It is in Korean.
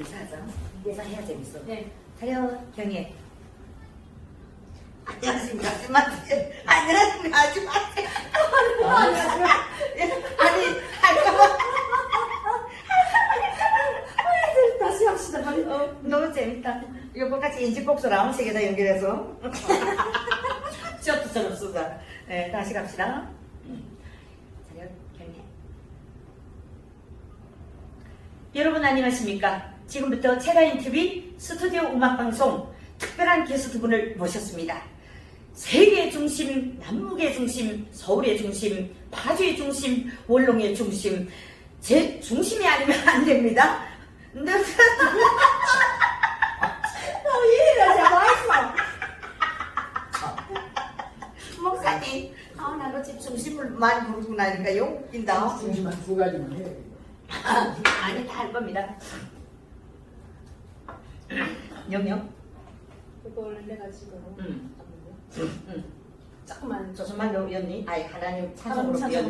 인사하자. 인사해야 재밌어. 네. 차려 경혜. 안녕하십니까. 마세요. 안녕하십니까. 하지 마세요. 아니, 할까봐. 다시 합시다. 빨리. 어. 너무 재밌다. 요거같이 인지복수랑 세개다 연결해서. 쇼트처럼 쓰자. 네, 다시 갑시다. 차려 경혜. 여러분 안녕하십니까? 지금부터 체라인 TV 스튜디오 음악 방송 특별한 게스트분을 모셨습니다. 세계의 중심, 남북의 중심, 서울의 중심, 파주의 중심, 원롱의 중심, 제 중심이 아니면 안 됩니다. 네. 어, 이래라, 자, 와있어. 목사님, 아, 나도 집 중심을 많이 부르고 나니까 요 웃긴다. 중심 한두 가지만 돼. 아, 아니, 다 할 겁니다. 영영? 이걸 내가지고. 응. 응. 조금만. 더 연니? 아이, 하나님 찬송. 연니.